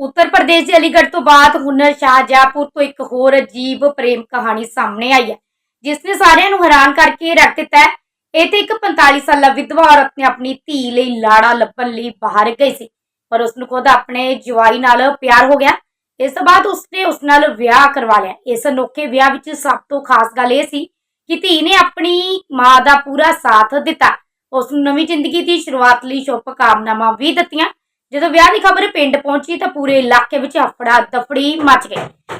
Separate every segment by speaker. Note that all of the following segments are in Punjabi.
Speaker 1: ਉੱਤਰ ਪ੍ਰਦੇਸ਼ ਦੇ ਅਲੀਗੜ੍ਹ ਤੋਂ ਬਾਅਦ ਹੁਨਰ ਸ਼ਾਹਜਹਾਂਪੁਰ ਤੋਂ ਇੱਕ ਹੋਰ ਅਜੀਬ ਪ੍ਰੇਮ ਕਹਾਣੀ ਸਾਹਮਣੇ ਆਈ ਹੈ, ਜਿਸ ਨੇ ਸਾਰਿਆਂ ਨੂੰ ਹੈਰਾਨ ਕਰਕੇ ਰੱਖ ਦਿੱਤਾ ਹੈ। ਇਹ ਤੇ ਇੱਕ 45 ਸਾਲਾ ਵਿਧਵਾ ਔਰਤ ਨੇ ਆਪਣੀ ਧੀ ਲਈ ਲਾੜਾ ਲੱਭਣ ਲਈ ਬਾਹਰ ਗਈ ਸੀ, ਪਰ ਉਸ ਨੂੰ ਖੁਦ ਆਪਣੇ ਜਵਾਈ ਨਾਲ ਪਿਆਰ ਹੋ ਗਿਆ। ਇਸ ਤੋਂ ਬਾਅਦ ਉਸਨੇ ਉਸ ਨਾਲ ਵਿਆਹ ਕਰਵਾ ਲਿਆ। ਇਸ ਅਨੋਖੇ ਵਿਆਹ ਵਿੱਚ ਸਭ ਤੋਂ ਖਾਸ ਗੱਲ ਇਹ ਸੀ ਕਿ ਧੀ ਨੇ ਆਪਣੀ ਮਾਂ ਦਾ ਪੂਰਾ ਸਾਥ ਦਿੱਤਾ। ਉਸ ਨੂੰ ਨਵੀਂ ਜ਼ਿੰਦਗੀ ਦੀ ਸ਼ੁਰੂਆਤ ਲਈ ਸ਼ੁਭ ਕਾਮਨਾਵਾਂ ਵੀ ਦਿੱਤੀਆਂ। ਜਦੋਂ ਵਿਆਹ ਦੀ ਖਬਰ ਪਿੰਡ ਪਹੁੰਚੀ ਤਾਂ ਪੂਰੇ ਇਲਾਕੇ ਵਿੱਚ ਹਫੜਾ ਦਫੜੀ ਮਚ ਗਈ।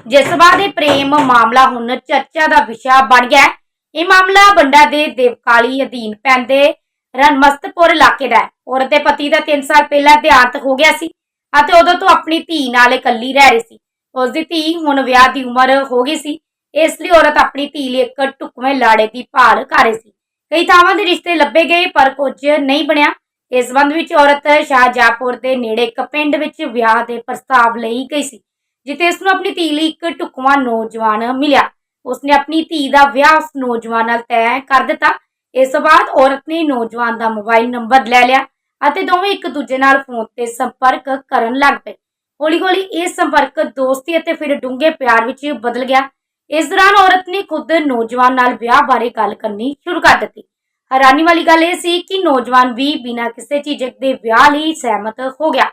Speaker 1: ਜਿਸ ਦੇ ਪ੍ਰੇਮ ਮਾਮਲਾ ਹੁਣ ਚਰਚਾ ਦਾ ਵਿਸ਼ਾ ਬਣ ਗਿਆ ਹੈ। ਇਹ ਮਾਮਲਾ ਬੰਡਾ ਦੇ ਦੇਵਕਾਲੀ ਅਧੀਨ ਪੈਂਦੇ ਰਣਮਸਤਪੁਰ ਇਲਾਕੇ ਦਾ ਹੈ। ਔਰਤ ਦੇ ਪਤੀ ਦਾ 3 ਸਾਲ ਪਹਿਲਾਂ ਦੇਹਾਂਤ ਹੋ ਗਿਆ ਸੀ ਅਤੇ ਉਦੋਂ ਤੋਂ ਆਪਣੀ ਧੀ ਨਾਲ ਇਕੱਲੀ ਰਹਿ ਰਹੀ ਸੀ। ਉਸ ਦੀ ਧੀ ਹੁਣ ਵਿਆਹ ਦੀ ਉਮਰ ਹੋ ਗਈ ਸੀ। ਇਸ ਲਈ ਔਰਤ ਆਪਣੀ ਧੀ ਲਈ ਇੱਕ ਢੁਕਵੇਂ ਲਾੜੇ ਦੀ ਭਾਲ ਕਰ ਰਹੀ ਸੀ। ਕਈ ਥਾਵਾਂ ਦੇ ਰਿਸ਼ਤੇ ਲੱਭੇ ਗਏ ਪਰ ਕੁਝ ਨਹੀਂ ਬਣਿਆ। ਇਸ ਸੰਬੰਧ ਵਿੱਚ ਔਰਤ ਸ਼ਾਹਜਹਾਂਪੁਰ ਦੇ ਨੇੜੇ ਇੱਕ ਪਿੰਡ ਵਿੱਚ ਵਿਆਹ ਦੇ ਪ੍ਰਸਤਾਵ ਲਈ ਗਈ ਸੀ, ਜਿੱਥੇ ਇਸ ਨੂੰ ਆਪਣੀ ਧੀ ਲਈ ਇੱਕ ਢੁਕਵਾਂ ਨੌਜਵਾਨ ਮਿਲਿਆ। ਉਸਨੇ ਆਪਣੀ ਧੀ ਦਾ ਵਿਆਹ ਉਸ ਨੌਜਵਾਨ ਨਾਲ ਤੈਅ ਕਰ ਦਿੱਤਾ। ਇਸ ਤੋਂ ਬਾਅਦ ਔਰਤ ਨੇ ਨੌਜਵਾਨ ਦਾ ਮੋਬਾਈਲ ਨੰਬਰ ਲੈ ਲਿਆ ਅਤੇ ਦੋਵੇਂ ਇੱਕ ਦੂਜੇ ਨਾਲ ਫੋਨ ਤੇ ਸੰਪਰਕ ਕਰਨ ਲੱਗ ਪਏ। ਹੌਲੀ-ਹੌਲੀ ਇਹ ਸੰਪਰਕ ਦੋਸਤੀ ਅਤੇ ਫਿਰ ਡੂੰਘੇ ਪਿਆਰ ਵਿੱਚ ਬਦਲ ਗਿਆ। ਇਸ ਦੌਰਾਨ ਔਰਤ ਨੇ ਖੁਦ ਨੌਜਵਾਨ ਨਾਲ ਵਿਆਹ ਬਾਰੇ ਗੱਲ ਕਰਨੀ ਸ਼ੁਰੂ ਕਰ ਦਿੱਤੀ। ਹੈਰਾਨੀ ਵਾਲੀ ਗੱਲ ਇਹ ਸੀ ਕਿ ਨੌਜਵਾਨ ਵੀ ਬਿਨਾਂ ਕਿਸੇ ਝਿਜਕ ਦੇ ਵਿਆਹ ਲਈ ਸਹਿਮਤ ਹੋ ਗਿਆ।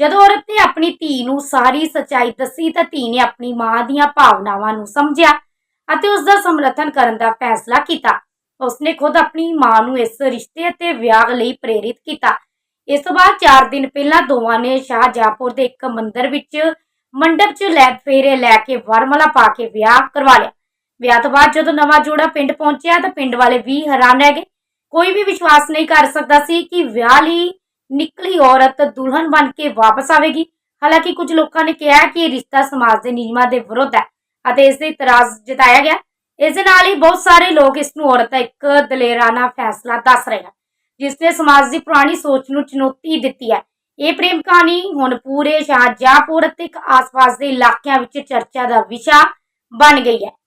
Speaker 1: ਜਦੋਂ ਔਰਤ ਨੇ ਆਪਣੀ ਧੀ ਨੂੰ ਸਾਰੀ ਸੱਚਾਈ ਦੱਸੀ ਤਾਂ ਧੀ ਨੇ ਆਪਣੀ ਮਾਂ ਦੀਆਂ ਭਾਵਨਾਵਾਂ ਨੂੰ ਸਮਝਿਆ ਅਤੇ ਉਸ ਦਾ ਸਮਰਥਨ ਕਰਨ ਦਾ ਫੈਸਲਾ ਕੀਤਾ। ਉਸਨੇ ਖੁਦ ਆਪਣੀ ਮਾਂ ਨੂੰ ਇਸ ਰਿਸ਼ਤੇ ਅਤੇ ਵਿਆਹ ਲਈ ਪ੍ਰੇਰਿਤ ਕੀਤਾ। ਇਸ ਤੋਂ ਬਾਅਦ 4 ਦਿਨ ਪਹਿਲਾਂ ਦੋਵਾਂ ਨੇ ਸ਼ਾਹਜਾਪੁਰ ਦੇ ਇੱਕ ਮੰਦਿਰ ਵਿੱਚ ਮੰਡਪ 'ਚ ਲੈ ਫੇਰੇ ਲੈ ਕੇ ਵਰਮਲਾ ਪਾ ਕੇ ਵਿਆਹ ਕਰਵਾ ਲਿਆ। ਵਿਆਹ ਤੋਂ ਬਾਅਦ ਜਦੋਂ ਨਵਾਂ ਜੋੜਾ ਪਿੰਡ ਪਹੁੰਚਿਆ ਤਾਂ ਪਿੰਡ ਵਾਲੇ ਵੀ ਹੈਰਾਨ ਰਹਿ ਗਏ। ਕੋਈ ਵੀ ਵਿਸ਼ਵਾਸ ਨਹੀਂ ਕਰ ਸਕਦਾ ਸੀ ਕਿ ਵਿਆਹ ਲਈ ਨਿਕਲੀ ਔਰਤ ਦੁਲਹਨ ਬਣ ਕੇ ਵਾਪਸ ਆਵੇਗੀ। ਹਾਲਾਂਕਿ ਕੁਝ ਲੋਕਾਂ ਨੇ ਕਿਹਾ ਕਿ ਇਹ ਰਿਸ਼ਤਾ ਸਮਾਜ ਦੇ ਨਿਯਮਾਂ ਦੇ ਵਿਰੁੱਧ ਹੈ ਅਤੇ ਇਸ ਦੇ ਇਤਰਾਜ਼ ਜਤਾਇਆ ਗਿਆ। ਇਸ ਦੇ ਨਾਲ ਹੀ ਬਹੁਤ ਸਾਰੇ ਲੋਕ ਇਸ ਨੂੰ ਔਰਤ ਦਾ ਇੱਕ ਦਲੇਰਾਨਾ ਫੈਸਲਾ ਦੱਸ ਰਹੇ ਹਨ, ਜਿਸ ਨੇ ਸਮਾਜ ਦੀ ਪੁਰਾਣੀ ਸੋਚ ਨੂੰ ਚੁਣੌਤੀ ਦਿੱਤੀ ਹੈ। ਇਹ ਪ੍ਰੇਮ ਕਹਾਣੀ ਹੁਣ ਪੂਰੇ ਸ਼ਾਹਜਹਾਂਪੁਰ ਅਤੇ ਆਸ-ਪਾਸ ਦੇ ਇਲਾਕਿਆਂ ਵਿੱਚ ਚਰਚਾ ਦਾ ਵਿਸ਼ਾ ਬਣ ਗਈ ਹੈ।